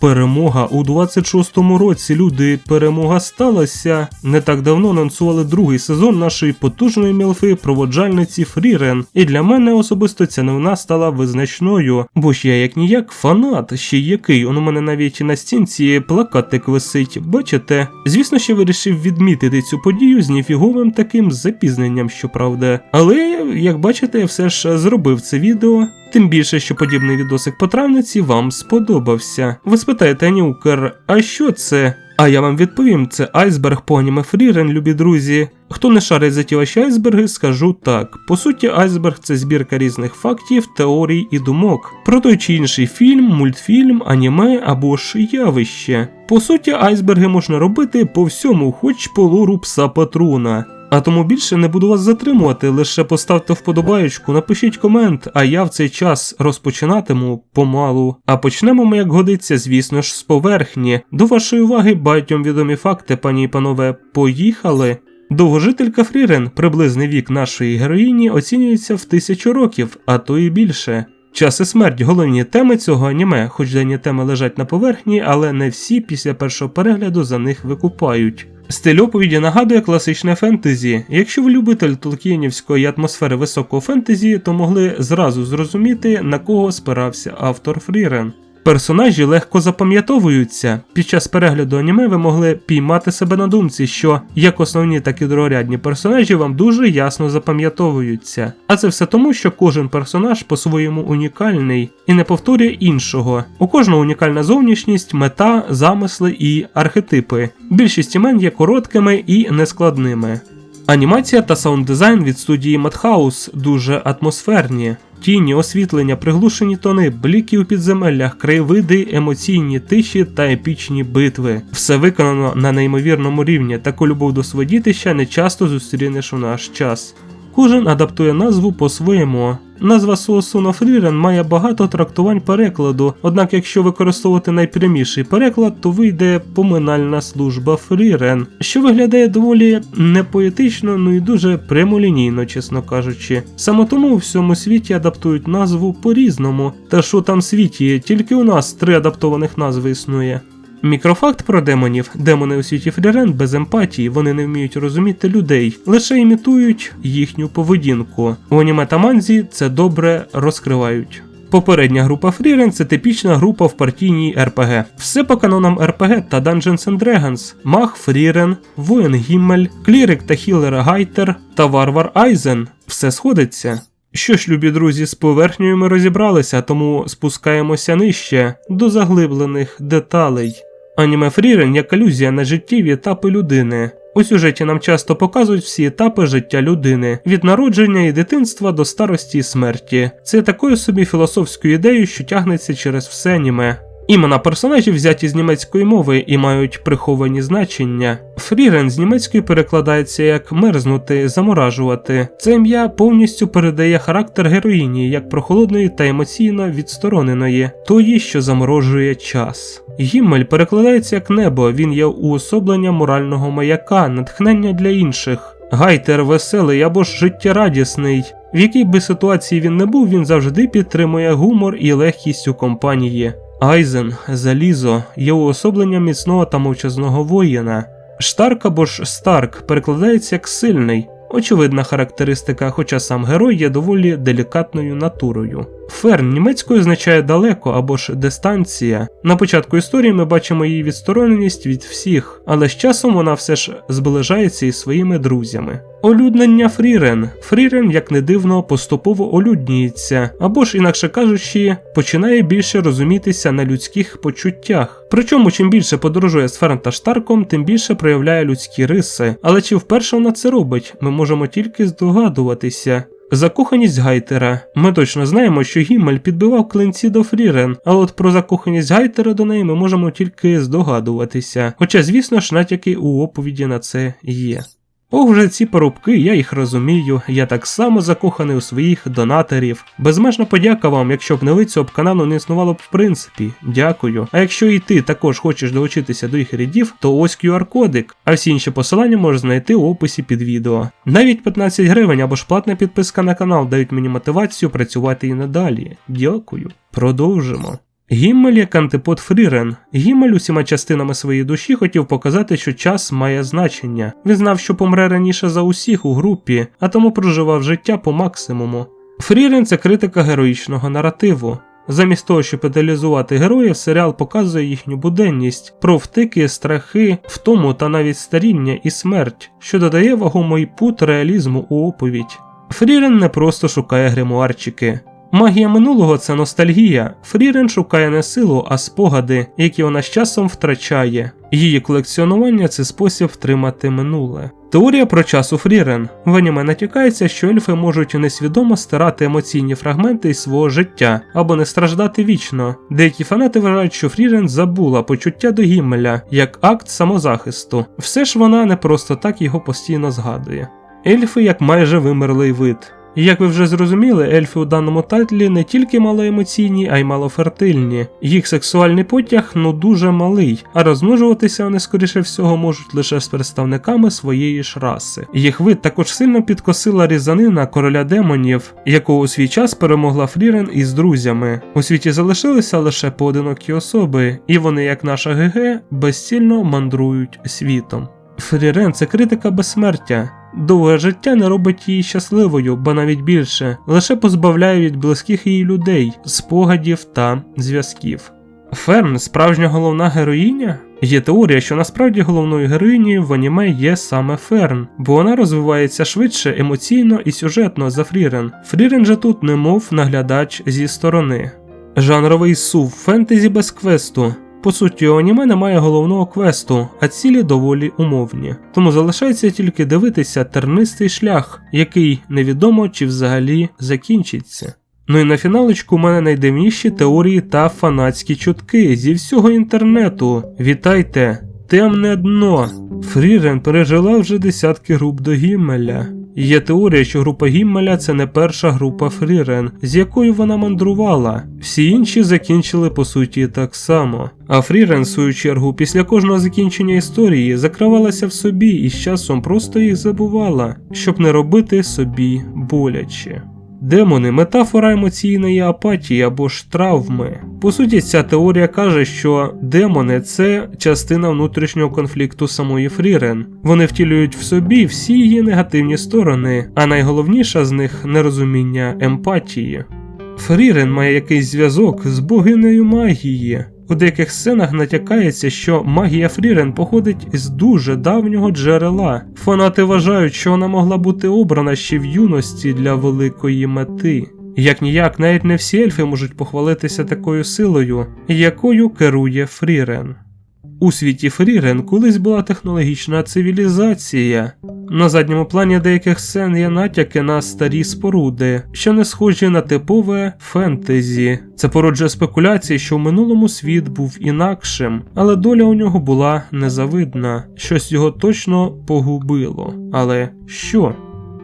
Перемога у 26-му році. Люди, перемога сталася. Не так давно анонсували другий сезон нашої потужної мілфи проводжальниці Фрірен. І для мене особисто ця новина стала визначною, бо ж я як ніяк фанат, ще який. Он у мене навіть на стінці плакатик висить. Бачите? Звісно, ще вирішив відмітити цю подію з ніфіговим таким запізненням, щоправда. Але як бачите, я все ж зробив це відео. Тим більше, що подібний відосик по травниці вам сподобався. Ви спитаєте, Нюкер, а що це? А я вам відповім, це айсберг по Фрірен, любі друзі. Хто не шарить за ті ваші айсберги, скажу так. По суті, айсберг це збірка різних фактів, теорій і думок про той чи інший фільм, мультфільм, аніме або ж явище. По суті, айсберги можна робити по всьому, хоч по лору пса патруна. А тому більше не буду вас затримувати, лише поставте вподобаєчку, напишіть комент, а я в цей час розпочинатиму помалу. А почнемо ми, як годиться, звісно ж, з поверхні. До вашої уваги багатьом відомі факти, пані і панове, поїхали. Довгожителька Фрірен, приблизний вік нашої героїні, оцінюється в тисячу років, а то і більше. Час і смерть головні теми цього аніме, хоч дані теми лежать на поверхні, але не всі після першого перегляду за них викупають. Стиль оповіді нагадує класичне фентезі. Якщо ви любитель толкієнівської атмосфери високого фентезі, то могли зразу зрозуміти, на кого спирався автор Фрірен. Персонажі легко запам'ятовуються. Під час перегляду аніме ви могли піймати себе на думці, що як основні, так і другорядні персонажі вам дуже ясно запам'ятовуються. А це все тому, що кожен персонаж по-своєму унікальний і не повторює іншого. У кожного унікальна зовнішність, мета, замисли і архетипи. Більшість імен є короткими і нескладними. Анімація та саунд-дизайн від студії Madhouse дуже атмосферні. Тіні, освітлення, приглушені тони, бліки у підземеллях, краєвиди, емоційні тиші та епічні битви. Все виконано на неймовірному рівні. Таку любов до свого дітища не часто зустрінеш у наш час. Кожен адаптує назву по-своєму. Назва Суосуно Фрірен має багато трактувань перекладу, однак якщо використовувати найпряміший переклад, то вийде поминальна служба Фрірен, що виглядає доволі непоетично, ну і дуже прямолінійно, чесно кажучи. Саме тому у всьому світі адаптують назву по-різному. Та що там світі, тільки у нас три адаптованих назви існує. Мікрофакт про демонів. Демони у світі Фрірен без емпатії, вони не вміють розуміти людей, лише імітують їхню поведінку. У аніме та манзі це добре розкривають. Попередня група Фрірен це типічна група в партійній РПГ. Все по канонам РПГ та Dungeons and Dragons. Маг Фрірен, воїн Гіммель, клірик та хілера Гайтер та варвар Айзен. Все сходиться. Що ж, любі друзі, з поверхнею ми розібралися, тому спускаємося нижче до заглиблених деталей. Аніме Фрірен як алюзія на життєві етапи людини. У сюжеті нам часто показують всі етапи життя людини від народження і дитинства до старості і смерті. Це такою собі філософською ідеєю, що тягнеться через все аніме. Імена персонажів взяті з німецької мови і мають приховані значення. Фрірен з німецької перекладається як мерзнути, заморажувати. Це ім'я повністю передає характер героїні як прохолодної та емоційно відстороненої, тої, що заморожує час. Гіммель перекладається як небо, він є уособлення морального маяка, натхнення для інших. Гайтер веселий або ж життєрадісний. В якій би ситуації він не був, він завжди підтримує гумор і легкість у компанії. Айзен, залізо, є уособленням міцного та мовчазного воїна. Штарк або ж Старк перекладається як сильний, очевидна характеристика, хоча сам герой є доволі делікатною натурою. Ферн німецькою означає далеко або ж дистанція. На початку історії ми бачимо її відстороненість від всіх, але з часом вона все ж зближається із своїми друзями. Олюднення Фрірен. Фрірен, як не дивно, поступово олюднюється, або ж, інакше кажучи, починає більше розумітися на людських почуттях. Причому, чим більше подорожує з Ферн та Штарком, тим більше проявляє людські риси. Але чи вперше вона це робить, ми можемо тільки здогадуватися. Закоханість Гайтера. Ми точно знаємо, що Гіммель підбивав клинці до Фрірен, але от про закоханість Гайтера до неї ми можемо тільки здогадуватися. Хоча, звісно ж, натяки у оповіді на це є. Ох, вже ці порубки, я їх розумію. Я так само закоханий у своїх донаторів. Безмежна подяка вам, якщо б не ви цього б каналу не існувало б в принципі. Дякую. А якщо і ти також хочеш долучитися до їх рядів, то ось QR-кодик, а всі інші посилання можеш знайти у описі під відео. Навіть 15 гривень або ж платна підписка на канал дають мені мотивацію працювати і надалі. Дякую. Продовжимо. Гіммель як антипод Фрірен. Гіммель усіма частинами своєї душі хотів показати, що час має значення. Він знав, що помре раніше за усіх у групі, а тому проживав життя по максимуму. Фрірен це критика героїчного наративу. Замість того, щоб ідеалізувати героїв, серіал показує їхню буденність, про втики, страхи, втому та навіть старіння і смерть, що додає вагомий пут реалізму у оповідь. Фрірен не просто шукає гримуарчики. Магія минулого це ностальгія. Фрірен шукає не силу, а спогади, які вона з часом втрачає. Її колекціонування це спосіб втримати минуле. Теорія про час у Фрірен. В натякається, що ельфи можуть несвідомо стирати емоційні фрагменти із свого життя або не страждати вічно. Деякі фанати вважають, що Фрірен забула почуття до Гіммеля як акт самозахисту. Все ж вона не просто так його постійно згадує. Ельфи як майже вимерлий вид. Як ви вже зрозуміли, ельфи у даному тайтлі не тільки малоемоційні, а й малофертильні. Їх сексуальний потяг ну дуже малий, а розмножуватися вони скоріше всього можуть лише з представниками своєї ж раси. Їх вид також сильно підкосила різанина короля демонів, якого у свій час перемогла Фрірен із друзями. У світі залишилися лише поодинокі особи, і вони, як наша ГГ, безцільно мандрують світом. Фрірен це критика безсмертя. Довге життя не робить її щасливою, ба навіть більше, лише позбавляє від близьких її людей, спогадів та зв'язків. Ферн справжня головна героїня? Є теорія, що насправді головною героїнею в аніме є саме Ферн, бо вона розвивається швидше емоційно і сюжетно за Фрірен. Фрірен же тут немов наглядач зі сторони. Жанровий сув фентезі без квесту. По суті, аніме немає головного квесту, а цілі доволі умовні. Тому залишається тільки дивитися тернистий шлях, який невідомо чи взагалі закінчиться. Ну і на фіналочку у мене найдивніші теорії та фанатські чутки зі всього інтернету. Вітайте! Темне дно. Фрірен пережила вже десятки груп до Гіммеля. Є теорія, що група Гіммеля це не перша група Фрірен, з якою вона мандрувала. Всі інші закінчили по суті так само. А Фрірен, в свою чергу, після кожного закінчення історії закривалася в собі і з часом просто їх забувала, щоб не робити собі боляче. Демони метафора емоційної апатії або ж травми. По суті, ця теорія каже, що демони це частина внутрішнього конфлікту самої Фрірен. Вони втілюють в собі всі її негативні сторони, а найголовніша з них нерозуміння емпатії. Фрірен має якийсь зв'язок з богинею магії. У деяких сценах натякається, що магія Фрірен походить з дуже давнього джерела. Фанати вважають, що вона могла бути обрана ще в юності для великої мети. Як ніяк, навіть не всі ельфи можуть похвалитися такою силою, якою керує Фрірен. У світі Фрірен колись була технологічна цивілізація. На задньому плані деяких сцен є натяки на старі споруди, що не схожі на типове фентезі. Це породжує спекуляції, що в минулому світ був інакшим, але доля у нього була незавидна, щось його точно погубило. Але що?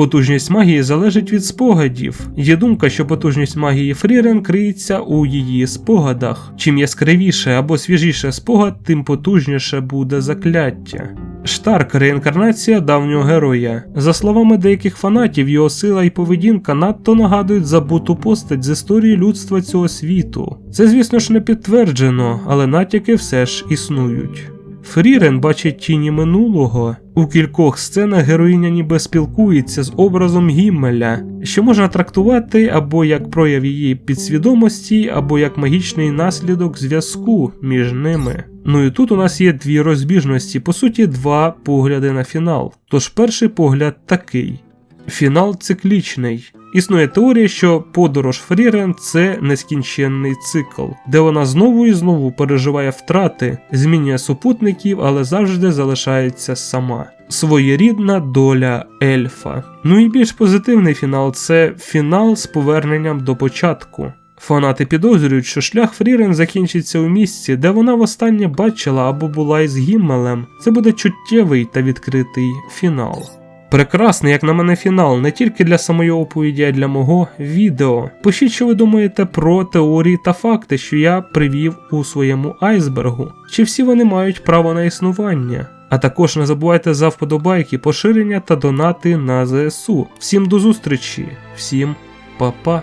Потужність магії залежить від спогадів. Є думка, що потужність магії Фрірен криється у її спогадах. Чим яскравіше або свіжіше спогад, тим потужніше буде закляття. Штарк реінкарнація давнього героя. За словами деяких фанатів, його сила і поведінка надто нагадують забуту постать з історії людства цього світу. Це, звісно ж, не підтверджено, але натяки все ж існують. Фрірен бачить тіні минулого. У кількох сценах героїня ніби спілкується з образом Гіммеля, що можна трактувати або як прояв її підсвідомості, або як магічний наслідок зв'язку між ними. Ну і тут у нас є дві розбіжності, по суті, два погляди на фінал. Тож перший погляд такий: фінал циклічний. Існує теорія, що подорож Фрірен це нескінченний цикл, де вона знову і знову переживає втрати, змінює супутників, але завжди залишається сама. Своєрідна доля ельфа. Ну і більш позитивний фінал це фінал з поверненням до початку. Фанати підозрюють, що шлях Фрірен закінчиться у місці, де вона востаннє бачила або була із Гіммелем. Це буде чуттєвий та відкритий фінал. Прекрасний, як на мене, фінал не тільки для самої оповіді, а й для мого відео. Пишіть, що ви думаєте про теорії та факти, що я привів у своєму айсбергу, чи всі вони мають право на існування. А також не забувайте за вподобайки, поширення та донати на ЗСУ. Всім до зустрічі, всім па-па.